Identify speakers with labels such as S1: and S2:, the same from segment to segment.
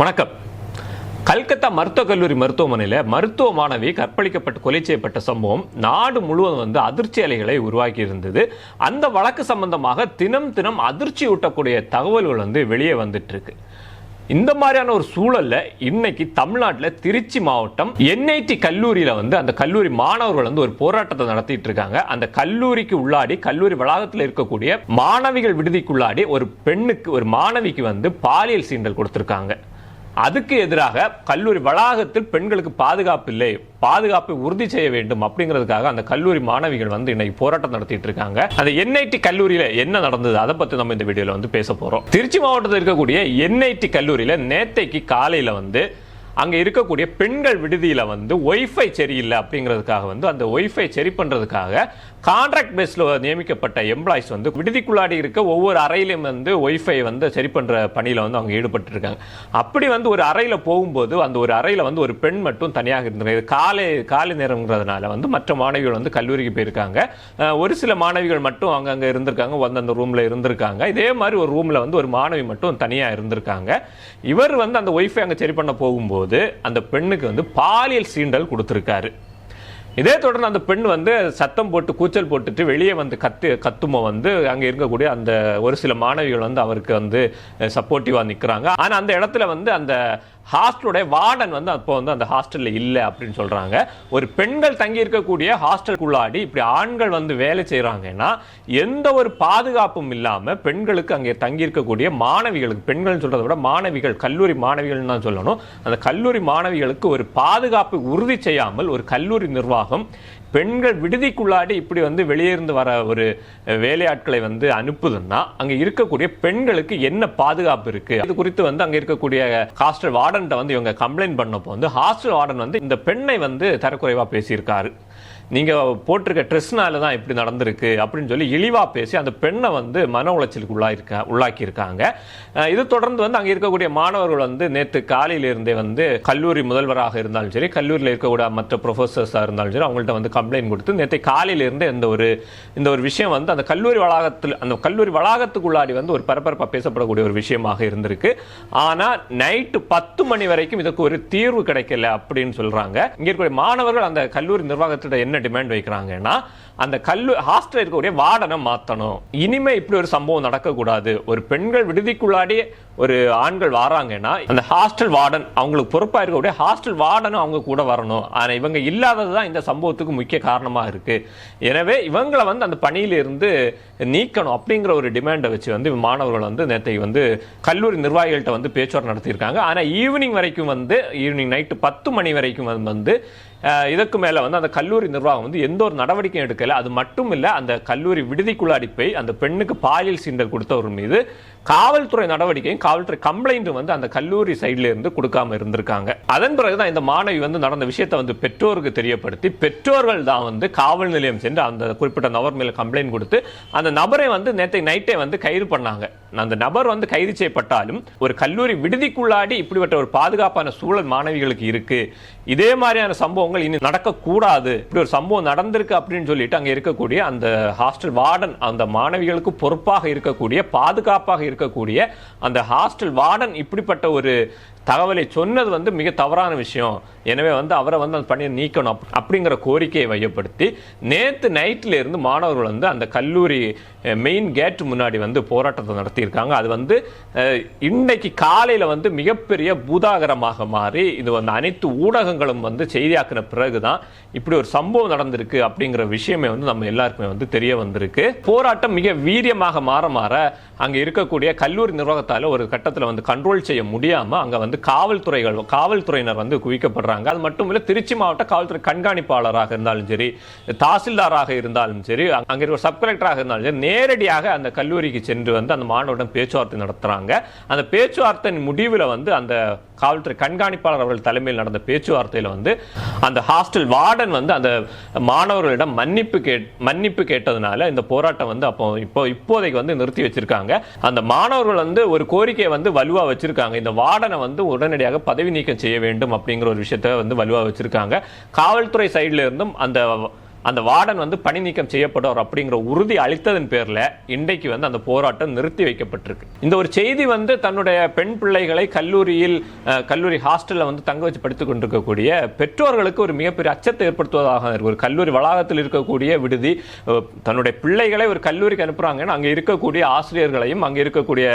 S1: வணக்கம். கல்கத்தா மருத்துவக் கல்லூரி மருத்துவமனையில் மருத்துவ மாணவி கற்பழிக்கப்பட்டு கொலை செய்யப்பட்ட சம்பவம் நாடு முழுவதும் வந்து அதிர்ச்சி அலைகளை உருவாக்கி இருந்தது. அந்த வழக்கு சம்பந்தமாக தினம் தினம் அதிர்ச்சி ஊட்டக்கூடிய தகவல்கள் வந்து வெளியே வந்துட்டு இருக்கு. இந்த மாதிரியான ஒரு சூழல்ல இன்னைக்கு தமிழ்நாட்டில் திருச்சி மாவட்டம் என்ஐடி கல்லூரியில வந்து அந்த கல்லூரி மாணவர்கள் வந்து ஒரு போராட்டத்தை நடத்திட்டு இருக்காங்க. அந்த கல்லூரிக்கு உள்ளாடி கல்லூரி வளாகத்தில் இருக்கக்கூடிய மாணவிகள் விடுதிக்குள்ளாடி ஒரு பெண்ணுக்கு ஒரு மாணவிக்கு வந்து பாலியல் சீண்டல் கொடுத்திருக்காங்க. அதுக்கு எதிராக கல்லூரி வளாகத்தில் பெண்களுக்கு பாதுகாப்பு இல்லை பாதுகாப்பை உறுதி செய்ய வேண்டும் அப்படிங்கிறதுக்காக அந்த கல்லூரி மாணவிகள் வந்து இன்னைக்கு போராட்டம் நடத்திட்டு இருக்காங்க. அந்த என்ஐடி கல்லூரியில என்ன நடந்தது? அதை பத்தி நம்ம இந்த வீடியோல வந்து பேச போறோம். திருச்சி மாவட்டத்தில் இருக்கக்கூடிய என்ஐடி கல்லூரியில நேத்தைக்கு காலையில வந்து அங்கே இருக்கக்கூடிய பெண்கள் விடுதியில் வந்து ஒய்ஃபை சரியில்லை அப்படிங்கிறதுக்காக வந்து அந்த ஒய்ஃபை சரி பண்ணுறதுக்காக கான்ட்ராக்ட் பேஸில் நியமிக்கப்பட்ட எம்ப்ளாயிஸ் வந்து விடுதிக்குள்ளாடி இருக்க ஒவ்வொரு அறையிலையும் வந்து ஒய்ஃபை வந்து சரி பண்ணுற பணியில் வந்து அவங்க ஈடுபட்டிருக்காங்க. அப்படி வந்து ஒரு அறையில் போகும்போது அந்த ஒரு அறையில் வந்து ஒரு பெண் மட்டும் தனியாக இருந்திருக்கு காலை காலை நேரம்ங்கிறதுனால வந்து மற்ற மாணவிகள் வந்து கல்லூரிக்கு போயிருக்காங்க. ஒரு சில மாணவிகள் மட்டும் அங்கங்க இருந்திருக்காங்க. வந்து அந்த ரூமில் இருந்திருக்காங்க. இதே மாதிரி ஒரு ரூமில் வந்து ஒரு மாணவி மட்டும் தனியாக இருந்திருக்காங்க. இவர் வந்து அந்த ஒய்ஃபை அங்கே சரி பண்ண போகும்போது அந்த பெண்ணுக்கு வந்து பாலியல் சீண்டல் கொடுத்திருக்காரு. இதே தொடர்ந்து அந்த பெண் வந்து சத்தம் போட்டு கூச்சல் போட்டுட்டு வெளியே வந்து கத்து கத்துமோ வந்து அங்க இருக்கக்கூடிய அந்த ஒரு சில மாணவிகள் வந்து அவருக்கு வந்து சப்போர்ட்டிவாக நிக்கிறாங்க. ஆனா அந்த இடத்துல வந்து அந்த ஹாஸ்டலுடைய வார்டன் வந்து அப்போ வந்து அந்த ஹாஸ்டல்ல இல்லை அப்படின்னு சொல்றாங்க. ஒரு பெண்கள் தங்கி இருக்கக்கூடிய ஹாஸ்டலுக்குள்ளாடி இப்படி ஆண்கள் வந்து வேலை செய்யறாங்கன்னா எந்த ஒரு பாதுகாப்பும் இல்லாம பெண்களுக்கு அங்கே தங்கி இருக்கக்கூடிய மாணவிகளுக்கு பெண்கள் சொல்கிறத விட மாணவிகள் கல்லூரி மாணவிகள் தான் சொல்லணும். அந்த கல்லூரி மாணவிகளுக்கு ஒரு பாதுகாப்பு உறுதி செய்யாமல் ஒரு கல்லூரி நிர்வாகம் பெண்கள் விடுதிக்குள்ளாடி இப்படி வந்து வெளியே இருந்து வர ஒரு வேலையாட்களை வந்து அனுப்புதுன்னா அங்க இருக்கக்கூடிய பெண்களுக்கு என்ன பாதுகாப்பு இருக்கு? இது குறித்து வந்து அங்க இருக்கக்கூடிய ஹாஸ்டல் வார்டன்ட்ட வந்து இவங்க கம்ப்ளைண்ட் பண்ணப்போ வந்து ஹாஸ்டல் வார்டன் வந்து இந்த பெண்ணை வந்து தரக்குறைவா பேசியிருக்காரு. நீங்கள் போட்டிருக்க ட்ரெஸ்னால தான் இப்படி நடந்திருக்கு அப்படின்னு சொல்லி இழிவாக பேசி அந்த பெண்ணை வந்து மன உளைச்சலுக்கு உள்ளாயிருக்க உள்ளாக்கியிருக்காங்க. இது தொடர்ந்து வந்து அங்கே இருக்கக்கூடிய மாணவர்கள் வந்து நேற்று காலையிலிருந்தே வந்து கல்லூரி முதல்வராக இருந்தாலும் சரி கல்லூரியில் இருக்கக்கூடிய மற்ற ப்ரொஃபசர்ஸாக இருந்தாலும் சரி அவங்கள்ட்ட வந்து கம்ப்ளைண்ட் கொடுத்து நேற்று காலையிலிருந்தே இந்த ஒரு இந்த ஒரு விஷயம் வந்து அந்த கல்லூரி வளாகத்தில் அந்த கல்லூரி வளாகத்துக்குள்ளாடி வந்து ஒரு பரபரப்பாக பேசப்படக்கூடிய ஒரு விஷயமாக இருந்திருக்கு. ஆனால் நைட்டு பத்து மணி வரைக்கும் இதுக்கு ஒரு தீர்வு கிடைக்கல அப்படின்னு சொல்கிறாங்க இங்கே இருக்கக்கூடிய மாணவர்கள் அந்த கல்லூரி நிர்வாகத்திட்ட என்ன டிமாண்ட் வைக்கிறாங்கன்னா அந்த கல்லு ஹாஸ்டல் இருக்கக்கூடிய வார்டனை மாற்றணும் இனிமே இப்படி ஒரு சம்பவம் நடக்கக்கூடாது. ஒரு பெண்கள் விடுதிக்குள்ளாடி ஒரு ஆண்கள் வராங்கன்னா அந்த ஹாஸ்டல் வார்டன் அவங்களுக்கு பொறுப்பாக இருக்கக்கூடிய ஹாஸ்டல் வார்டனும் அவங்க கூட வரணும். ஆனால் இவங்க இல்லாதது தான் இந்த சம்பவத்துக்கு முக்கிய காரணமாக இருக்கு. எனவே இவங்களை வந்து அந்த பணியிலிருந்து நீக்கணும் அப்படிங்கிற ஒரு டிமாண்டை வச்சு வந்து மாணவர்கள் வந்து நேற்றைக்கு வந்து கல்லூரி நிர்வாகிகள்கிட்ட வந்து பேச்சுவார்த்தை நடத்தியிருக்காங்க. ஆனால் ஈவினிங் வரைக்கும் வந்து ஈவினிங் நைட்டு பத்து மணி வரைக்கும் வந்து- இதற்கு மேல வந்து அந்த கல்லூரி நிர்வாகம் வந்து எந்த ஒரு நடவடிக்கையும் எடுக்கலை. அது மட்டும் இல்லை அந்த கல்லூரி விடுதிக்குள்ள அடிப்பை அந்த பெண்ணுக்கு பாலியல் சீண்டல் கொடுத்தவர் மீது காவல்துறை நடவடிக்கையும் காவல்துறை கம்ப்ளைண்ட்டும் வந்து அந்த கல்லூரி சைடில் இருந்து கொடுக்காம இருந்திருக்காங்க. அதன் பிறகுதான் இந்த மாணவி வந்து நடந்த விஷயத்தை வந்து பெற்றோருக்கு தெரியப்படுத்தி பெற்றோர்கள் தான் வந்து காவல் நிலையம் சென்று அந்த குறிப்பிட்ட நபர் மேல கம்ப்ளைண்ட் கொடுத்து அந்த நபரை வந்து நேற்று நைட்டே வந்து கைது பண்ணாங்க. அந்த நபர் வந்து கைது செய்யப்பட்டாலும் ஒரு கல்லூரி விடுதிக்குள்ளாடி இப்படிப்பட்ட ஒரு பாதுகாப்பான சூழல் மாணவிகளுக்கு இருக்கு. இதே மாதிரியான சம்பவங்கள் இனி நடக்கக்கூடாது. இப்படி ஒரு சம்பவம் நடந்திருக்கு அப்படின்னு சொல்லிட்டு அங்க இருக்கக்கூடிய அந்த ஹாஸ்டல் வார்டன் அந்த மாணவிகளுக்கு பொறுப்பாக இருக்கக்கூடிய பாதுகாப்பாக இருக்கக்கூடிய அந்த ஹாஸ்டல் வார்டன் இப்படிப்பட்ட ஒரு தகவலை சொன்னது வந்து மிக தவறான விஷயம். எனவே வந்து அவரை வந்து அந்த பணியை நீக்கணும். அப்படிங்கிற கோரிக்கையை மையப்படுத்தி நேற்று நைட்டில் இருந்து மாணவர்கள் வந்து அந்த கல்லூரி மெயின் கேட் முன்னாடி வந்து போராட்டத்தை நடத்தியிருக்காங்க. அது வந்து இன்னைக்கு காலையில் வந்து மிகப்பெரிய பூதாகரமாக மாறி இது வந்து அனைத்து ஊடகங்களும் வந்து செய்தியாக்கின பிறகுதான் இப்படி ஒரு சம்பவம் நடந்திருக்கு அப்படிங்கிற விஷயமே வந்து நம்ம எல்லாருக்குமே வந்து தெரிய வந்திருக்கு. போராட்டம் மிக வீரியமாக மாற மாற அங்கே இருக்கக்கூடிய கல்லூரி நிர்வாகத்தால் ஒரு கட்டத்தில் வந்து கண்ட்ரோல் செய்ய முடியாமல் அங்கே வந்து காவல்துறைகள் காவல்துறையினர் வந்து குவிக்கப்படுறாங்க. அது மட்டும் இல்லை திருச்சி மாவட்ட காவல்துறை கண்காணிப்பாளராக இருந்தாலும் சரி தாசில்தாராக இருந்தாலும் சரி அங்கே இருக்கிற சப் கலெக்டராக இருந்தாலும் சரி நேரடியாக அந்த கல்லூரிக்கு சென்று வந்து அந்த மாணவருடன் பேச்சுவார்த்தை நடத்துறாங்க. அந்த பேச்சுவார்த்தையின் முடிவில் வந்து அந்த காவல்துறை கண்காணிப்பாளர் அவர்கள் தலைமையில் நடந்த பேச்சுவார்த்தையில் வந்து அந்த ஹாஸ்டல் வார்டன் வந்து அந்த மாணவர்களிடம் மன்னிப்பு கே மன்னிப்பு கேட்டதுனால இந்த போராட்டம் வந்து அப்போ இப்போ இப்போதைக்கு வந்து நிறுத்தி வச்சிருக்காங்க. அந்த மாணவர்கள் வந்து ஒரு கோரிக்கையை வந்து வலுவா வச்சிருக்காங்க. இந்த வார்டனை வந்து உடனடியாக பதவி நீக்கம் செய்ய வேண்டும் அப்படிங்கிற ஒரு விஷயத்தை வந்து வலுவா வச்சிருக்காங்க. காவல்துறை சைட்ல இருந்தும் அந்த அந்த வார்டன் வந்து பணி நீக்கம் செய்யப்படுவார் அப்படிங்கிற உறுதி அளித்ததன் பேரில் இன்றைக்கு வந்து அந்த போராட்டம் நிறுத்தி வைக்கப்பட்டிருக்கு. இந்த ஒரு செய்தி வந்து தன்னுடைய பெண் பிள்ளைகளை கல்லூரியில் கல்லூரி ஹாஸ்டலில் வந்து தங்க வச்சு படித்துக் கொண்டிருக்கக்கூடிய பெற்றோர்களுக்கு ஒரு மிகப்பெரிய அச்சத்தை ஏற்படுத்துவதாக இருக்கு. ஒரு கல்லூரி வளாகத்தில் இருக்கக்கூடிய விடுதி தன்னுடைய பிள்ளைகளை ஒரு கல்லூரிக்கு அனுப்புகிறாங்கன்னு அங்கே இருக்கக்கூடிய ஆசிரியர்களையும் அங்கே இருக்கக்கூடிய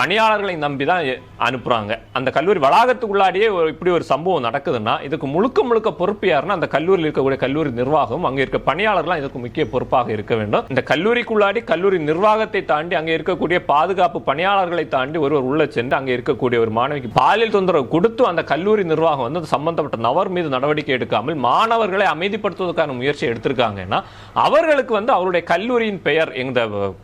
S1: பணியாளர்களையும் நம்பி தான் அனுப்புகிறாங்க அந்த கல்லூரி வளாகத்துக்குள்ளாடியே ஒரு இப்படி ஒரு சம்பவம் நடக்குதுன்னா இதுக்கு முழுக்க முழுக்க பொறுப்பு யாருன்னா அந்த கல்லூரியில் இருக்கக்கூடிய கல்லூரி நிர்வாகம் அங்கே இருக்க பணியாளர்லாம் இதுக்கு முக்கிய பொறுப்பாக இருக்க வேண்டும். இந்த கல்லூரிக்குள்ளாடி கல்லூரி நிர்வாகத்தை தாண்டி அங்க இருக்கக்கூடிய பாதுகாப்பு பணியாளர்களை தாண்டி ஒருவர் உள்ள சென்று அங்க இருக்கக்கூடிய ஒரு மாணவிக்கு பாலியல் தொந்தரவு கொடுத்து அந்த கல்லூரி நிர்வாகம் வந்து சம்பந்தப்பட்ட நபர் மீது நடவடிக்கை எடுக்காமல் மாணவர்களை அமைதிப்படுத்துவதற்கான முயற்சி எடுத்திருக்காங்கன்னா அவர்களுக்கு வந்து அவருடைய கல்லூரியின் பெயர் இந்த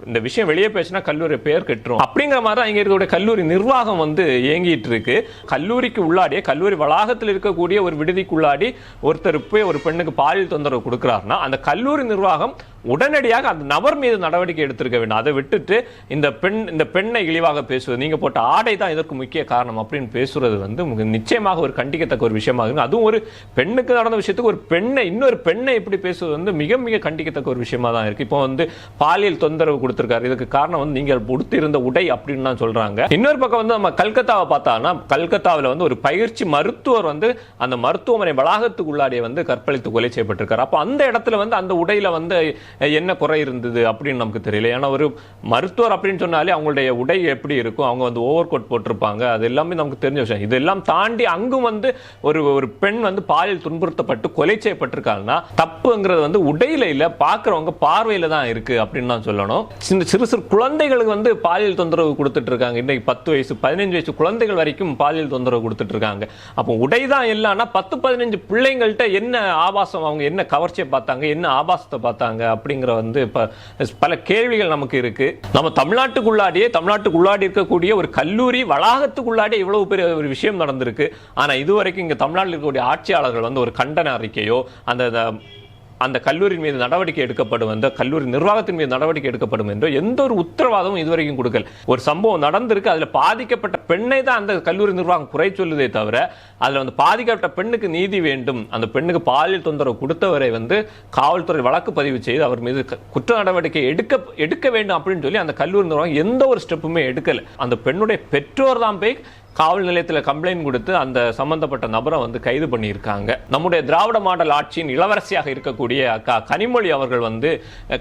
S1: இந்த விஷயம் வெளியே பேசினா கல்லூரி பெயர் கெட்டுரும். அப்படிங்கிற மாதிரி தான் இங்கே இருக்கக்கூடிய கல்லூரி நிர்வாகம் வந்து இயங்கிட்டு இருக்கு கல்லூரிக்கு உள்ளாடியே கல்லூரி வளாகத்தில் இருக்கக்கூடிய ஒரு விடுதிக்குள்ளாடி ஒருத்தர் போய் ஒரு பெண்ணுக்கு பாலியல் தொந்தரவு கொடுக்கிறாருன்னா அந்த கல்லூரி நிர்வாகம் உடனடியாக அந்த நபர் மீது நடவடிக்கை எடுத்திருக்க வேண்டும். அதை விட்டுட்டு இந்த பெண் இந்த பெண்ணை இழிவாக பேசுவது நீங்க போட்ட ஆடை தான் இதற்கு முக்கிய காரணம் அப்படின்னு பேசுறது வந்து நிச்சயமாக ஒரு கண்டிக்கத்தக்க ஒரு விஷயமாக இருக்கு. அதுவும் ஒரு பெண்ணுக்கு நடந்த விஷயத்துக்கு ஒரு பெண்ணை இன்னொரு பெண்ணை இப்படி பேசுவது வந்து மிக மிக கண்டிக்கத்தக்க ஒரு விஷயமா தான் இருக்கு. இப்போ வந்து பாலியல் தொந்தரவு கொடுத்திருக்காரு. இதுக்கு காரணம் வந்து நீங்கள் உடுத்திருந்த உடை அப்படின்னு தான் சொல்றாங்க. இன்னொரு பக்கம் வந்து நம்ம கல்கத்தாவை பார்த்தான்னா கல்கத்தாவில் வந்து ஒரு பயிற்சி மருத்துவர் வந்து அந்த மருத்துவமனை வளாகத்துக்குள்ளாடியே வந்து கற்பழித்து கொலை செய்யப்பட்டிருக்காரு. அப்போ அந்த இடத்துல வந்து அந்த உடையில வந்து என்ன குறை இருந்தது அப்படின்னு நமக்கு தெரியல. ஏன்னா ஒரு மருத்துவர் அப்படின்னு சொன்னாலே அவங்களுடைய உடை எப்படி இருக்கும்? அவங்க வந்து ஓவர் கோட் போட்டிருப்பாங்க. அது எல்லாமே நமக்கு தெரிஞ்ச விஷயம். இதெல்லாம் தாண்டி அங்கும் வந்து ஒரு ஒரு பெண் வந்து பாலியல் துன்புறுத்தப்பட்டு கொலை செய்யப்பட்டிருக்காங்கன்னா தப்புங்கிறது வந்து உடையில இல்லை பாக்குறவங்க பார்வையில தான் இருக்கு அப்படின்னு தான் சொல்லணும். சின்ன சிறு சிறு குழந்தைகளுக்கு வந்து பாலியல் தொந்தரவு கொடுத்துட்டு இருக்காங்க இன்னைக்கு பத்து வயசு பதினஞ்சு வயசு குழந்தைகள் வரைக்கும் பாலியல் தொந்தரவு கொடுத்துட்டு இருக்காங்க அப்போ உடை தான் இல்லைன்னா பத்து பதினஞ்சு பிள்ளைங்கள்ட்ட என்ன ஆபாசம்? அவங்க என்ன கவர்ச்சியை பார்த்தாங்க? என்ன ஆபாசத்தை பார்த்தாங்க? அப்படிங்கிற வந்து பல கேள்விகள் நமக்கு இருக்கு. நம்ம தமிழ்நாட்டுக்குள்ளாடியே தமிழ்நாட்டுக்குள்ளாடி இருக்கக்கூடிய ஒரு கல்லூரி வளாகத்துக்குள்ளாடியே இவ்வளவு பெரிய ஒரு விஷயம் நடந்திருக்கு. ஆனா இதுவரைக்கும் இங்க தமிழ்நாட்டில் இருக்கக்கூடிய ஆட்சியாளர்கள் வந்து ஒரு கண்டன அறிக்கையோ அந்த அந்த கல்லூரியின் மீது நடவடிக்கை எடுக்கப்படும் அந்த கல்லூரி நிர்வாகத்தின் மீது நடவடிக்கை எடுக்கப்படும் என்றோ எந்த ஒரு உத்தரவாதமும் இதுவரைக்கும் கொடுக்கல. ஒரு சம்பவம் நடந்திருக்கு அதில் பாதிக்கப்பட்ட பெண்ணை தான் அந்த கல்லூரி நிர்வாகம் குறை சொல்லுதே தவிர அதில் வந்து பாதிக்கப்பட்ட பெண்ணுக்கு நீதி வேண்டும் அந்த பெண்ணுக்கு பாலியல் தொந்தரவு கொடுத்தவரை வந்து காவல்துறை வழக்கு பதிவு செய்து அவர் மீது க- குற்ற நடவடிக்கை எடுக்க எடுக்க வேண்டும் அப்படின்னு சொல்லி அந்த கல்லூரி நிர்வாகம் எந்த ஒரு ஸ்டெப்புமே எடுக்கல. அந்த பெண்ணுடைய பெற்றோர் தான் போய் காவல் நிலையத்தில் கம்ப்ளைண்ட் கொடுத்து அந்த சம்பந்தப்பட்ட நபரை வந்து கைது பண்ணியிருக்காங்க. நம்முடைய திராவிட மாடல் ஆட்சியின் இளவரசியாக இருக்கக்கூடிய அக்கா கனிமொழி அவர்கள் வந்து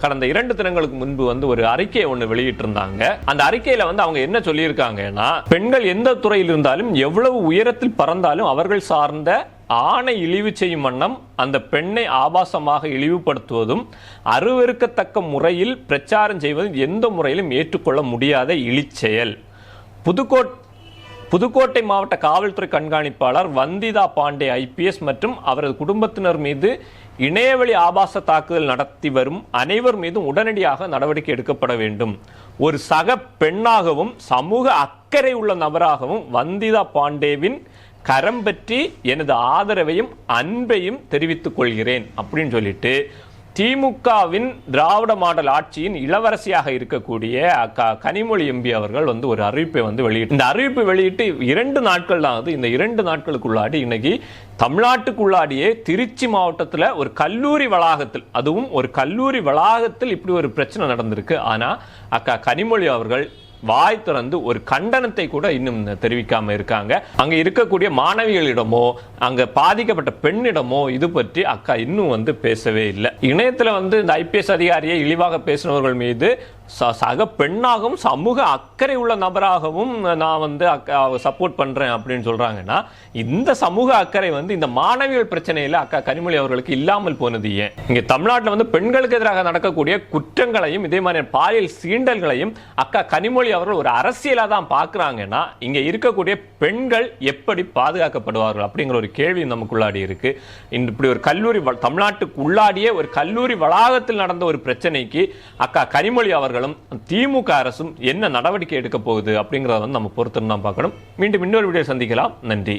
S1: கடந்த இரண்டு தினங்களுக்கு முன்பு வந்து ஒரு அறிக்கையை ஒன்று வெளியிட்டிருந்தாங்க. அந்த அறிக்கையில் வந்து அவங்க என்ன சொல்லியிருக்காங்கன்னா பெண்கள் எந்த துறையில் இருந்தாலும் எவ்வளவு உயரத்தில் பறந்தாலும் அவர்கள் சார்ந்த ஆணை இழிவு செய்யும் வண்ணம் அந்த பெண்ணை ஆபாசமாக இழிவுபடுத்துவதும் அருவருக்கத்தக்க முறையில் பிரச்சாரம் செய்வதும் எந்த முறையிலும் ஏற்றுக்கொள்ள முடியாத இழிச்செயல். புதுக்கோட் புதுக்கோட்டை மாவட்ட காவல்துறை கண்காணிப்பாளர் வந்திதா பாண்டே ஐபிஎஸ் மற்றும் அவரது குடும்பத்தினர் மீது இணையவழி ஆபாச தாக்குதல் நடத்தி வரும் அனைவர் மீதும் உடனடியாக நடவடிக்கை எடுக்கப்பட வேண்டும். ஒரு சக பெண்ணாகவும் சமூக அக்கறை உள்ள நபராகவும் வந்திதா பாண்டேவின் கரம் பற்றி எனது ஆதரவையும் அன்பையும் தெரிவித்துக் கொள்கிறேன் அப்படின்னு சொல்லிட்டு திமுகவின் திராவிட மாடல் ஆட்சியின் இளவரசியாக இருக்கக்கூடிய அக்கா கனிமொழி எம்பி அவர்கள் வந்து ஒரு அறிவிப்பை வந்து வெளியிட்டு இந்த அறிவிப்பை வெளியிட்டு இரண்டு நாட்கள் தான் ஆகுது. இந்த இரண்டு நாட்களுக்குள்ளாடி இன்னைக்கு தமிழ்நாட்டுக்குள்ளாடியே திருச்சி மாவட்டத்தில் ஒரு கல்லூரி வளாகத்தில் அதுவும் ஒரு கல்லூரி வளாகத்தில் இப்படி ஒரு பிரச்சனை நடந்திருக்கு. ஆனால் அக்கா கனிமொழி அவர்கள் வாய் திறந்து ஒரு கண்டனத்தை கூட இன்னும் தெரிவிக்காம இருக்காங்க. அங்க இருக்கக்கூடிய மாணவிகளிடமோ அங்க பாதிக்கப்பட்ட பெண்ணிடமோ இது பற்றி அக்கா இன்னும் வந்து பேசவே இல்லை. இணையத்துல வந்து இந்த ஐபிஎஸ் அதிகாரியை இழிவாக பேசினவர்கள் மீது சக பெண்ணாகவும் சமூக அக்கறை உள்ள நபராகவும் நான் வந்து சப்போர்ட் பண்றேன் அப்படின்னு சொல்றாங்கன்னா இந்த சமூக அக்கறை வந்து இந்த மாணவியல் பிரச்சனையில அக்கா கனிமொழி அவர்களுக்கு இல்லாமல் போனது ஏன்? இங்க தமிழ்நாட்டில் வந்து பெண்களுக்கு எதிராக நடக்கக்கூடிய குற்றங்களையும் இதே மாதிரி பாலியல் சீண்டல்களையும் அக்கா கனிமொழி அவர்கள் ஒரு அரசியலா தான் பாக்குறாங்கன்னா இங்க இருக்கக்கூடிய பெண்கள் எப்படி பாதுகாக்கப்படுவார்கள் அப்படிங்கிற ஒரு கேள்வி நமக்குள்ளாடி இருக்கு. இந்த இப்படி ஒரு கல்லூரி தமிழ்நாட்டுக்கு உள்ளாடியே ஒரு கல்லூரி வளாகத்தில் நடந்த ஒரு பிரச்சனைக்கு அக்கா கனிமொழி அவர்கள் அமைச்சர்களும் திமுக அரசும் என்ன நடவடிக்கை எடுக்க போகுது அப்படிங்கிறத வந்து நம்ம பொறுத்துன்னு தான் பார்க்கணும். மீண்டும் இன்னொரு வீடியோ சந்திக்கலாம். நன்றி.